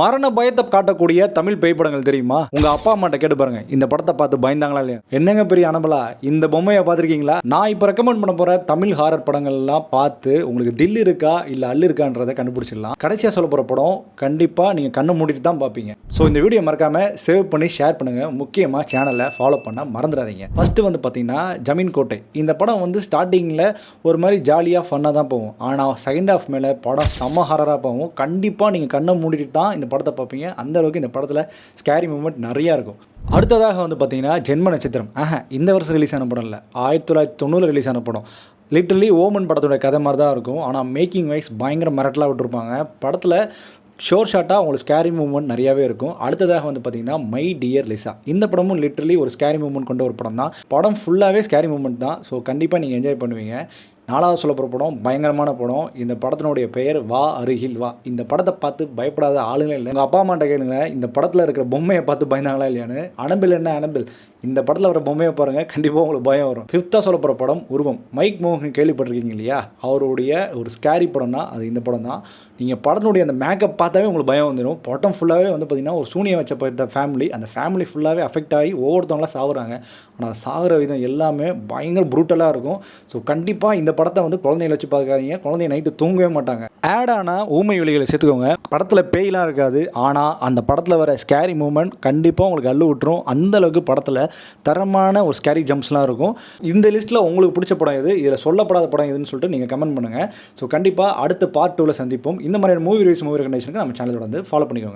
மரண பயத்தை காட்டக்கூடிய தமிழ் பேய் படங்கள் தெரியுமா? உங்க அப்பா அம்மாட்ட கேட்டு பாருங்க. இந்த படத்தை பார்த்து பயந்தாங்களா இல்லையா? என்னங்க பெரிய அனபலா? இந்த பொம்மையை பார்த்துருக்கீங்களா? நான் இப்போ ரெக்கமெண்ட் பண்ண போற தமிழ் ஹாரர் படங்கள் எல்லாம் பார்த்து உங்களுக்கு தில் இருக்கா? இல்ல அல்லு இருக்கான்றதை கண்டுபிடிச்சிடலாம். கடைசியா சொல்ல போற படம் கண்டிப்பா நீங்க கண்ணை மூடிட்டு தான் பார்ப்பீங்க. ஸோ இந்த வீடியோ மறக்காம சேவ் பண்ணி ஷேர் பண்ணுங்க. முக்கியமா சேனலை ஃபாலோ பண்ண மறந்துடாதீங்க. ஃபர்ஸ்ட் வந்து பார்த்தீங்கன்னா ஜமீன் கோட்டை இந்த படம் வந்து ஸ்டார்டிங்கில் ஒரு மாதிரி ஜாலியாக ஃபன்னாக தான் போகும். ஆனால் செகண்ட் ஹாஃப் மேலே படம் செம்ம ஹாரராக போகும். கண்டிப்பாக நீங்கள் கண்ணை மூடிட்டு தான் இந்த படத்தை பார்ப்பீங்க. அந்த அளவுக்கு இந்த படத்தில் ஸ்கேரி மூமெண்ட் நிறையா இருக்கும். அடுத்ததாக வந்து பார்த்தீங்கன்னா ஜென்ம நட்சத்திரம். ஆஹா இந்த வருஷம் ரிலீஸ் ஆன படம் இல்லை. ஆயிரத்தி தொள்ளாயிரத்தி தொண்ணூறு ரிலீஸ் ஆன படம். லிட்டர்லி ஓமன் படத்தோட கதை மாதிரி தான் இருக்கும். ஆனால் மேக்கிங் வைஸ் பயங்கர மிரட்டலாக விட்டுருப்பாங்க. படத்தில் ஷோர் ஷாட்டாக உங்களுக்கு ஸ்கேரி மூவ்மெண்ட் நிறையாவே இருக்கும். அடுத்ததாக வந்து பார்த்தீங்கன்னா மை டியர் லிசா இந்த படமும் லிட்டரலி ஒரு ஸ்கேரி மூவ்மெண்ட் கொண்ட ஒரு படம் தான். படம் ஃபுல்லாகவே ஸ்கேரி மூவ்மெண்ட் தான். ஸோ கண்டிப்பாக நீங்கள் என்ஜாய் பண்ணுவீங்க. நாலாவது சொல்ல போகிற படம் பயங்கரமான படம். இந்த படத்தினுடைய பெயர் வா அருகில் வா. இந்த படத்தை பார்த்து பயப்படாத ஆளுங்களே இல்லை. எங்கள் அப்பா அம்மாட்ட கேளுங்க இந்த படத்தில் இருக்கிற பொம்மையை பார்த்து பயந்தாங்களா இல்லையான்னு. அனம்பில் என்ன அனம்பில்? இந்த படத்தில் வர பொம்மையை பாருங்கள் கண்டிப்பாக உங்களுக்கு பயம் வரும். ஃபிஃப்த்தாக சொல்ல போகிற படம் உருவம். மைக் மோகன் கேள்விப்பட்டிருக்கீங்க இல்லையா? அவருடைய ஒரு ஸ்கேரி படம்னா அது இந்த படம் தான் நீங்கள் படத்தினுடைய அந்த மேக்கப் பார்த்தாவே உங்களுக்கு பயம் வந்துடும். படம் ஃபுல்லாகவே வந்து பார்த்திங்கன்னா ஒரு சூனியம் வச்சப்பட்ட ஃபேமிலி அந்த ஃபேமிலி ஃபுல்லாகவே அஃபெக்ட் ஆகி ஒவ்வொருத்தவங்களாம் சாகுறாங்க ஆனால் சாகுற விதம் எல்லாமே பயங்கர ப்ரூட்டலாக இருக்கும். ஸோ கண்டிப்பாக இந்த படத்தை வந்து குழந்தைகளை வச்சு பார்க்காதீங்க. குழந்தைய நைட்டு தூங்கவே மாட்டாங்க. ஆட் ஆனால் ஊமை விலைகளை சேர்த்துக்கோங்க. படத்தில் பேய்லாம் இருக்காது. ஆனால் அந்த படத்தில் வர ஸ்கேரி மூமெண்ட் கண்டிப்பாக உங்களுக்கு அள்ளு விட்டுரும். அந்தளவுக்கு படத்தில் தரமான ஒரு ஸ்கேரி ஜம்ப்ஸ்லாம் இருக்கும். இந்த லிஸ்ட்டில் உங்களுக்கு பிடிச்ச படம் எது? இதில் சொல்லப்படாத படம் எதுன்னு சொல்லிட்டு நீங்கள் கமெண்ட் பண்ணுங்கள் ஸோ கண்டிப்பாக அடுத்த பார்ட் டூவில் சந்திப்போம். இந்த மாதிரியான மூவி ரிவ்யூஸ் மூவி ரெகனேஷனுக்கு நம்ம சேனலோட வந்து ஃபாலோ பண்ணிக்கோங்க.